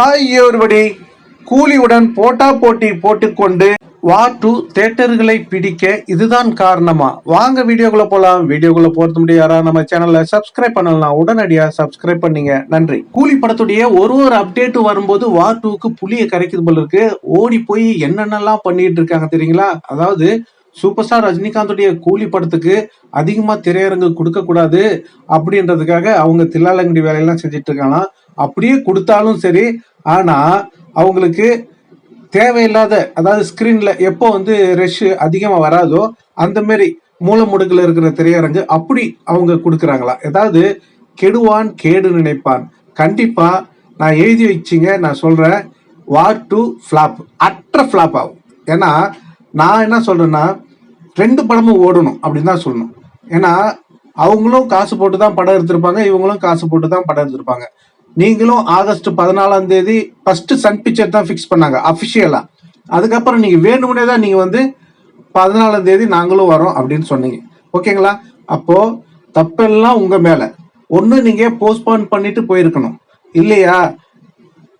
Hi everybody கூலியுடன் போட்டா போட்டி போட்டுக்கொண்டு வார் டூ தேட்டர்களை பிடிக்க இதுதான் காரணமா. வாங்க வீடியோக்குள்ள போலாம். வீடியோக்குள்ள போறது முடியாரா நம்ம சேனலை சப்ஸ்கிரைப் பண்ணலாம் உடனடியா சப்ஸ்கிரைப் பண்ணீங்க. நன்றி. கூலி படத்துடைய ஒரு ஒரு அப்டேட் வரும்போது வார் டூக்கு புளிய கரைக்குது போல இருக்கு. ஓடி போய் என்னென்னலாம் பண்ணிட்டு இருக்காங்க தெரியுங்களா? அதாவது சூப்பர் ஸ்டார் ரஜினிகாந்துடைய கூலி படத்துக்கு அதிகமா திரையரங்கு கொடுக்க கூடாது அப்படின்றதுக்காக அவங்க தில்லாலங்கடி வேலையெல்லாம் செஞ்சுட்டு இருக்காங்களாம். அப்படியே கொடுத்தாலும் சரி ஆனா அவங்களுக்கு தேவையில்லாத அதாவது ஸ்கிரீன்ல எப்போ வந்து ரஷ் அதிகமா வராதோ அந்த மாதிரி மூலமுடுக்கில் இருக்கிற திரையரங்கு அப்படி அவங்க கொடுக்குறாங்களா? ஏதாவது கெடுவான் கேடு நினைப்பான். கண்டிப்பா நான் எழுதி வச்சிங்க நான் சொல்றேன் வார் டு ஃப்ளாப் அற்ற ஃப்ளாப் ஆகும். ஏன்னா நான் என்ன சொல்றேன்னா ரெண்டு படமும் ஓடணும் அப்படின்னு தான் சொல்லணும். ஏன்னா அவங்களும் காசு போட்டு தான் படம் எடுத்திருப்பாங்க இவங்களும் காசு போட்டு தான் படம் எடுத்திருப்பாங்க. நீங்களும் ஆகஸ்ட் பதினாலாம் தேதி ஃபர்ஸ்ட் சன் பிக்சர் தான் ஃபிக்ஸ் பண்ணாங்க அஃபிஷியலா அதுக்கப்புறம் நீங்க வேணும்னே தான் நீங்க வந்து பதினாலாம் தேதி நாங்களும் வரோம் அப்படின்னு சொன்னீங்க. ஓகேங்களா? அப்போ தப்பெல்லாம் உங்க மேல. ஒன்று நீங்க போஸ்ட்போன் பண்ணிட்டு போயிருக்கணும். இல்லையா?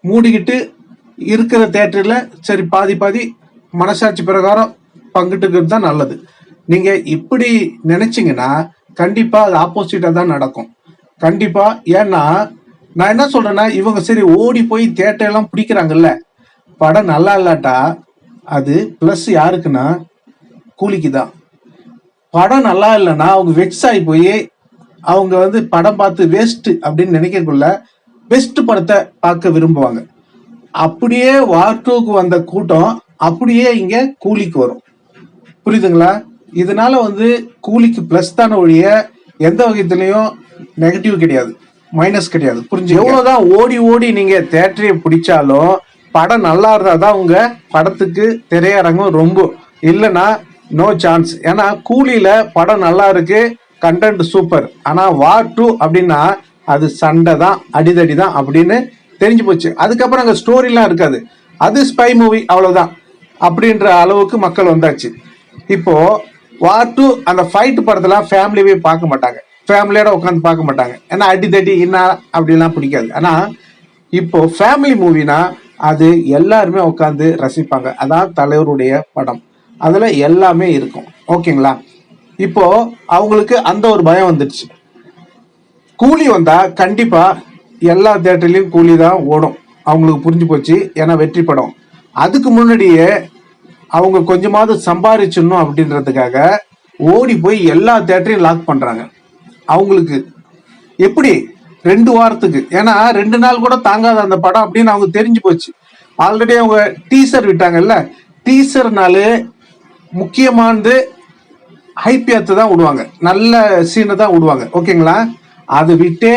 மூடிக்கிட்டு இருக்கிற தேட்டரில் சரி பாதி பாதி மனசாட்சி பிரகாரம் பங்கிட்டுக்கிறது தான் நல்லது. நீங்க இப்படி நினைச்சிங்கன்னா கண்டிப்பா அது ஆப்போசிட்டா தான் நடக்கும். கண்டிப்பா ஏன்னா நான் என்ன சொல்றேன்னா இவங்க சரி ஓடி போய் தேட்டையெல்லாம் எல்லாம் பிடிக்கிறாங்கல்ல படம் நல்லா இல்லாட்டா? அது ப்ளஸ் யாருக்குன்னா கூலிக்கு தான் படம் நல்லா இல்லைன்னா அவங்க வெக்ஸ் ஆகி போய் அவங்க வந்து படம் பார்த்து வேஸ்ட் அப்படின்னு நினைக்கக்குள்ள பெஸ்ட் படத்தை பார்க்க விரும்புவாங்க. அப்படியே வார் டூக்கு வந்த கூட்டம் அப்படியே இங்க கூலிக்கு வரும். புரியுதுங்களா? இதனால வந்து கூலிக்கு பிளஸ் தான ஒழிய எந்த வகைத்துலயும் நெகட்டிவ் கிடையாது. மைனஸ் கிடையாது. புரிஞ்சு எவ்வளவுதான் ஓடி ஓடி நீங்க தேட்டரை பிடிச்சாலும் படம் நல்லா இருந்தாதான் உங்க படத்துக்கு திரையரங்கம் ரொம்ப இல்லைன்னா நோ சான்ஸ் ஏன்னா கூலியில படம் நல்லா இருக்கு கண்டென்ட் சூப்பர் ஆனா வார் டூ அப்படின்னா அது சண்டை தான் அடிதடி தான் அப்படின்னு தெரிஞ்சு போச்சு. அதுக்கப்புறம் அங்கே ஸ்டோரிலாம் இருக்காது. அது ஸ்பை மூவி அவ்வளோதான் அப்படின்ற அளவுக்கு மக்கள் வந்தாச்சு. இப்போ வார் டூ அந்த ஃபைட் படத்தெல்லாம் ஃபேமிலியே பார்க்க மாட்டாங்க. ஃபேமிலியோட உட்காந்து பார்க்க மாட்டாங்க. ஏன்னா அடிதடி என்ன அப்படிலாம் பிடிக்காது. ஆனால் இப்போ ஃபேமிலி மூவினா அது எல்லாருமே உட்காந்து ரசிப்பாங்க. அதான் தலைவருடைய படம். அதில் எல்லாமே இருக்கும். ஓகேங்களா? இப்போ அவங்களுக்கு அந்த ஒரு பயம் வந்துடுச்சு. கூலி வந்தால் கண்டிப்பாக எல்லா தேட்டர்லேயும் கூலி தான் ஓடும். அவங்களுக்கு புரிஞ்சு போச்சு. ஏன்னா வெற்றி படம். அதுக்கு முன்னாடியே அவங்க கொஞ்சமாவது சம்பாரிச்சிடணும் அப்படின்றதுக்காக ஓடி போய் எல்லா தேட்டரையும் லாக் பண்ணுறாங்க அவங்களுக்கு எப்படி? ரெண்டு வாரத்துக்கு. ஏன்னா ரெண்டு நாள் கூட தாங்காத அந்த படம் அப்படின்னு அவங்க தெரிஞ்சு போச்சு. ஆல்ரெடி அவங்க டீசர் விட்டாங்கல்ல? டீசர்னாலே முக்கியமானது ஹைப்பியத்தை தான் விடுவாங்க. நல்ல சீனை தான் விடுவாங்க. ஓகேங்களா? அதை விட்டே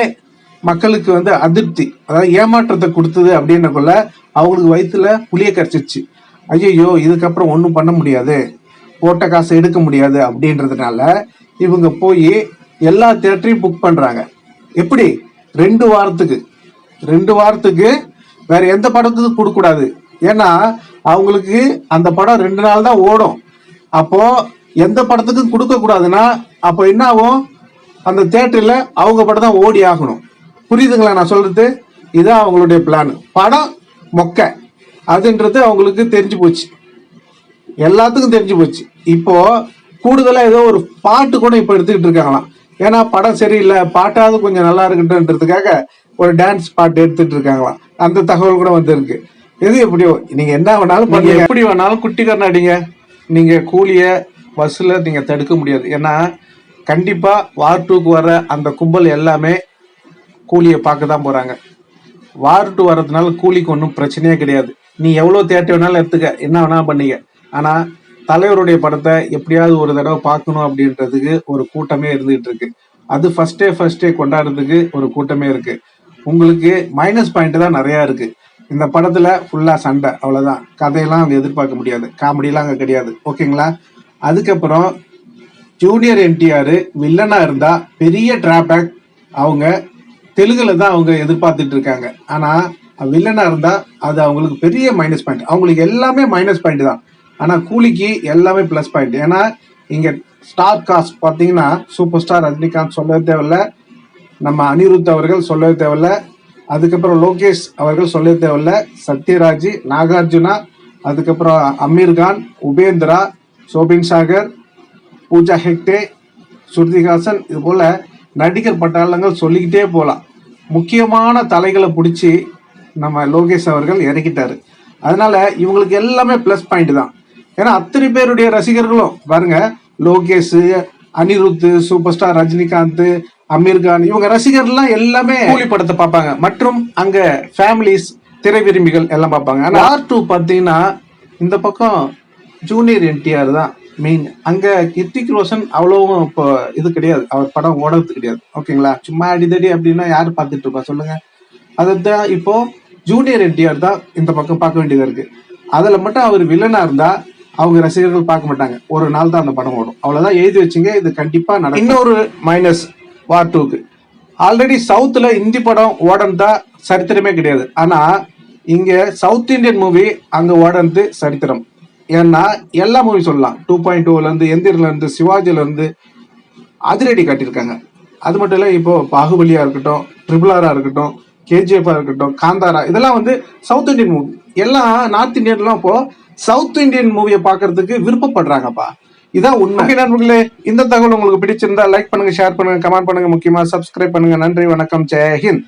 மக்களுக்கு வந்து அதிருப்தி. அதாவது ஏமாற்றத்தை கொடுத்தது அப்படின்னக்குள்ள அவங்களுக்கு வயிற்றுல புளிய கரைச்சிச்சு ஐயோ இதுக்கப்புறம் ஒன்றும் பண்ண முடியாது. போட்ட காசை எடுக்க முடியாது அப்படின்றதுனால இவங்க போய் எல்லா தேட்டரையும் புக் பண்றாங்க. எப்படி? ரெண்டு வாரத்துக்கு. ரெண்டு வாரத்துக்கு வேற எந்த படத்துக்கும் கொடுக்கக்கூடாது. ஏன்னா அவங்களுக்கு அந்த படம் ரெண்டு நாள் தான் ஓடும். அப்போ எந்த படத்துக்கும் கொடுக்க கூடாதுன்னா அப்போ என்ன ஆகும்? அந்த தேட்டரில் அவங்க படம் தான் ஓடி ஆகணும். புரியுதுங்களா நான் சொல்றது? இதுதான் அவங்களுடைய பிளான் படம் மொக்க. அதுன்றது அவங்களுக்கு தெரிஞ்சு போச்சு. எல்லாத்துக்கும் தெரிஞ்சு போச்சு. இப்போ கூடுதலாக ஏதோ ஒரு பாட்டு கூட இப்போ எடுத்துக்கிட்டு இருக்காங்களாம். ஏன்னா படம் சரியில்லை பாட்டாவது கொஞ்சம் நல்லா இருக்கட்டும்ன்றதுக்காக ஒரு டான்ஸ் பாட்டு எடுத்துட்டு இருக்காங்களாம். அந்த தகவல் கூட வந்திருக்கு. எது எப்படியோ நீங்க என்ன வேணாலும் பண்ணுங்க. எப்படி வேணாலும் குட்டி கர்நாடிங்க நீங்க கூலிய பஸ்ல நீங்க தடுக்க முடியாது. ஏன்னா கண்டிப்பா வார் டூக்கு வர அந்த கும்பல் எல்லாமே கூலியை பார்க்க தான் போறாங்க. வார் டூ வர்றதுனால கூலிக்கு ஒன்றும் பிரச்சனையே கிடையாது. நீ எவ்வளோ தேட்டர் வேணாலும் எடுத்துக்க. என்ன வேணாலும் பண்ணீங்க. ஆனா தலைவருடைய படத்தை எப்படியாவது ஒரு தடவை பார்க்கணும் அப்படின்றதுக்கு ஒரு கூட்டமே இருந்துகிட்டு இருக்கு. அது ஃபர்ஸ்ட் டே ஃபர்ஸ்ட் டே கொண்டாடுறதுக்கு ஒரு கூட்டமே இருக்கு. உங்களுக்கு மைனஸ் பாயிண்ட் தான் நிறையா இருக்கு. இந்த படத்துல ஃபுல்லா சண்டை அவ்வளவுதான். கதையெல்லாம் அங்கே எதிர்பார்க்க முடியாது. காமெடியெல்லாம் அங்கே கிடையாது. ஓகேங்களா அதுக்கப்புறம் ஜூனியர் என்டிஆர் வில்லனா இருந்தா பெரிய டிராபேக் அவங்க தெலுங்குல தான் அவங்க எதிர்பார்த்துட்டு இருக்காங்க. ஆனா வில்லனா இருந்தா அது அவங்களுக்கு பெரிய மைனஸ் பாயிண்ட் அவங்களுக்கு எல்லாமே மைனஸ் பாயிண்ட் தான். ஆனா கூலிக்கு எல்லாமே ப்ளஸ் பாயிண்ட் ஏன்னா இங்க ஸ்டார் காஸ்ட் பாத்தீங்கன்னா சூப்பர் ஸ்டார் ரஜினிகாந்த் சொல்லவே தேவையில்ல நம்ம அனிருத் அவர்கள் சொல்லவே தேவையில்ல அதுக்கப்புறம் லோகேஷ் அவர்கள் சொல்ல தேவையில்ல சத்யராஜ் நாகார்ஜுனா அதுக்கப்புறம் அமீர்கான் உபேந்திரா சோபின் சாகர் பூஜா ஹெக்டே ஸ்ருதிஹாசன் இது போல நடிகர் பட்டாளங்கள் சொல்லிக்கிட்டே போகலாம் முக்கியமான தலைகளை பிடிச்சி நம்ம லோகேஷ் அவர்கள் இறக்கிட்டாரு. அதனால இவங்களுக்கு எல்லாமே ப்ளஸ் பாயிண்ட் தான். ஏன்னா அத்தனை பேருடைய ரசிகர்களும் பாருங்க லோகேஷ் அனிருத் சூப்பர் ஸ்டார் ரஜினிகாந்த் அமீர் கான் இவங்க ரசிகர்லாம் எல்லாமே கூலி படத்தை பார்ப்பாங்க. மற்றும் அங்க ஃபேமிலிஸ் திரை விரும்பிகள் எல்லாம் பார்ப்பாங்க. ஆனால் ஆர் டூ பார்த்தீங்கன்னா இந்த பக்கம் ஜூனியர் என்டிஆர் தான் மெயின் அங்க கித்திக் ரோஷன் அவ்வளவும் இப்போ இது கிடையாது. அவர் படம் ஓடுறது கிடையாது. ஓகேங்களா? சும்மா அடிதடி அப்படின்னா யார் பார்த்துட்டு இருப்பா? சொல்லுங்க. அதுதான் இப்போ ஜூனியர் என்டிஆர் தான் இந்த பக்கம் பார்க்க வேண்டியதாக இருக்கு. அதில் மட்டும் அவர் வில்லனாக இருந்தால் அவங்க ரசிகர்கள் பார்க்க மாட்டாங்க. ஒரு நாள் தான் அந்த படம் ஓடும். அவ்வளவுதான் எழுதி வச்சுங்க இது கண்டிப்பா நடக்கும். இன்னொரு மைனஸ் வார் டூக்கு ஆல்ரெடி சவுத்துல இந்தி படம் ஓடந்தா சரித்திரமே கிடையாது. ஆனா இங்க சவுத் இந்தியன் மூவி அங்க ஓடனது சரித்திரம். ஏன்னா எல்லா மூவி சொல்லலாம். டூ பாயிண்ட் டூல இருந்து எந்திரில இருந்து சிவாஜில இருந்து அதிரடி காட்டியிருக்காங்க. அது மட்டும் இல்ல இப்போ பாகுபலியா இருக்கட்டும் ட்ரிபிளாரா இருக்கட்டும் கேஜிஎஃபா இருக்கட்டும் காந்தாரா இதெல்லாம் வந்து சவுத் இந்தியன் மூவி எல்லாம் நார்த் இந்தியன்லாம் இப்போ சவுத் இந்தியன் மூவியை பாக்குறதுக்கு விருப்பப்படுறாங்கப்பா. இதான் உண்மை. நண்பர்களே இந்த தகவல் உங்களுக்கு பிடிச்சிருந்தா லைக் பண்ணுங்க ஷேர் பண்ணுங்க கமெண்ட் பண்ணுங்க. முக்கியமா சப்ஸ்கிரைப் பண்ணுங்க. நன்றி வணக்கம். ஜெயஹிந்த்